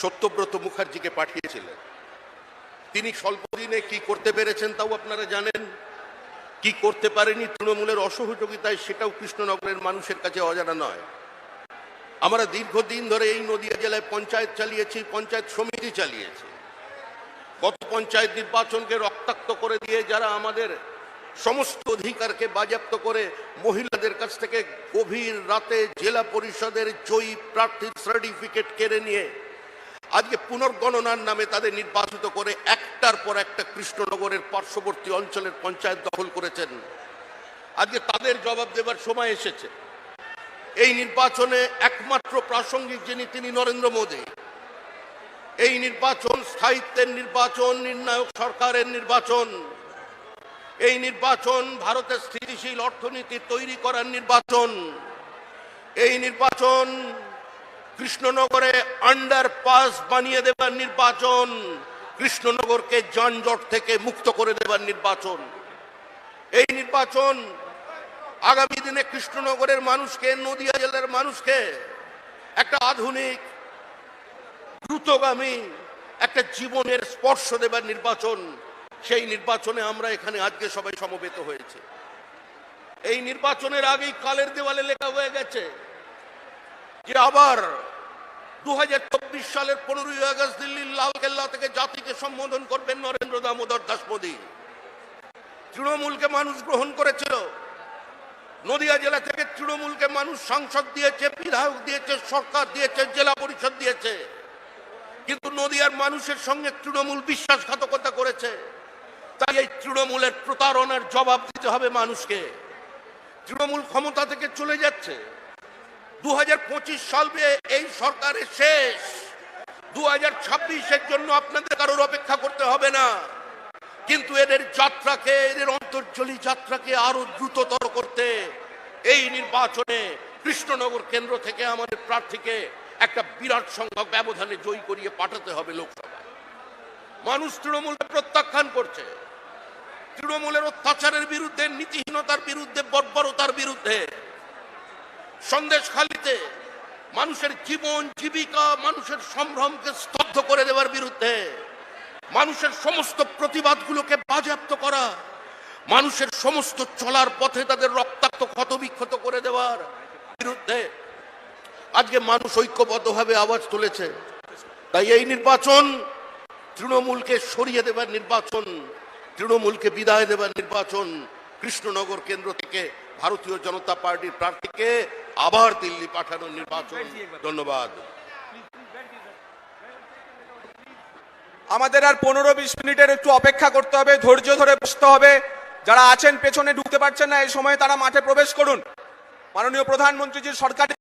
সত্যব্রত মুখার্জিকে পাঠিয়েছিলেন। তিনি স্বল্প দিনে কি করতে পেরেছেন তাও আপনারা জানেন? কি করতে পারেনি তৃণমূলের অসহযোগিতায় সেটাও কৃষ্ণনগরের মানুষের কাছে অজানা নয়। আমরা দীর্ঘদিন ধরে এই নদীয়া জেলায় পঞ্চায়েত চালিয়েছি, পঞ্চায়েত সমিতি চালিয়েছি। গত পঞ্চায়েত নির্বাচনকে রক্তাক্ত করে দিয়ে যারা আমাদের সমস্ত অধিকারকে বাজেয়াপ্ত করে মহিলাদের কাছ থেকে গভীর রাতে জেলা পরিষদের জয়ী প্রার্থীর সার্টিফিকেট কেড়ে নিয়ে আজকে পুনর্গণনার নামে তাদের নির্বাচিত করে একটার পর একটা কৃষ্ণনগরের পার্শ্ববর্তী অঞ্চলের পঞ্চায়েত দখল করেছেন। আজকে তাদের জবাব দেবার সময় এসেছে। এই নির্বাচনে একমাত্র প্রাসঙ্গিক যিনি তিনি নরেন্দ্র মোদী। এই নির্বাচন স্থায়িত্বের নির্বাচন, নির্ণায়ক সরকারের নির্বাচন। এই নির্বাচন ভারতের স্থিতিশীল অর্থনীতি তৈরি করার নির্বাচন। এই নির্বাচন কৃষ্ণনগরে আন্ডার পাস বানিয়ে দেবার নির্বাচন, কৃষ্ণনগরকে যানজট থেকে মুক্ত করে দেবার নির্বাচন। এই নির্বাচন আগামী দিনে কৃষ্ণনগরের মানুষকে, নদিয়া জেলার মানুষকে একটা আধুনিক, দ্রুতগামী, একটা জীবনের স্পর্শ দেবার নির্বাচন, সেই নির্বাচনে আমরা এখানে আজকে সবাই সমবেত হয়েছে। এই নির্বাচনের আগেই কালের দেওয়ালে লেখা হয়ে গেছে যে আবার দু হাজার চব্বিশ সালের পনেরোই আগস্ট দিল্লির লালকেল্লা থেকে জাতিকে সম্বোধন করবেন নরেন্দ্র দামোদর দাস মোদী তৃণমূলকে মানুষ গ্রহণ করেছিল। নদিয়া জেলা থেকে তৃণমূলকে মানুষ সাংসদ দিয়েছে, বিধায়ক দিয়েছে, সরকার দিয়েছে, জেলা পরিষদ দিয়েছে। কিন্তু নদিয়ার মানুষের সঙ্গে তৃণমূল বিশ্বাসঘাতকতা করেছে। তাই এই তৃণমূলের প্রতারণার জবাব দিতে হবে মানুষকে। তৃণমূল ক্ষমতা থেকে চলে যাচ্ছে। দু হাজার পঁচিশ সালে এই সরকারের শেষ। দু হাজার জন্য আপনাদের কারোর অপেক্ষা করতে হবে না। কিন্তু এদের যাত্রাকে, এদের অন্তর্জলী যাত্রাকে আরও দ্রুততর করতে এই নির্বাচনে কৃষ্ণনগর কেন্দ্র থেকে আমাদের প্রার্থীকে একটা বিরাট সংখ্যক ব্যবধানে জয়ী করিয়ে পাঠাতে হবে লোকসভায়। মানুষ তৃণমূলকে প্রত্যাখ্যান করছে। তৃণমূলের অত্যাচারের বিরুদ্ধে, নীতিহীনতার বিরুদ্ধে, বর্বরতার বিরুদ্ধে সন্দেশখালিতে মানুষের জীবন, জীবিকা, মানুষের সম্ভ্রমকে স্তব্ধ করে দেওয়ার বিরুদ্ধে মানুষের সমস্ত প্রতিবাদগুলোকে বাজেয়াপ্ত করা, মানুষের সমস্ত চলার পথে তাদের রক্তাক্ত, ক্ষতবিক্ষত করে দেওয়ার বিরুদ্ধে আজকে মানুষ ঐক্যবদ্ধভাবে আওয়াজ তুলেছে। তাই এই নির্বাচন তৃণমূলকে সরিয়ে দেবার নির্বাচন, তৃণমূলকে বিদায় দেবার নির্বাচন কৃষ্ণনগর কেন্দ্র থেকে ভারতীয় জনতা পার্টির প্রার্থীকে আবার দিল্লি পাঠানোর নির্বাচন। ধন্যবাদ। আমাদের আর পনেরো বিশ মিনিটের একটু অপেক্ষা করতে হবে ধৈর্য ধরে বসতে হবে। যারা আছেন পেছনে ঢুকতে পারছেন না এই সময় তারা মাঠে প্রবেশ করুন। মাননীয় প্রধানমন্ত্রীজির সরকারি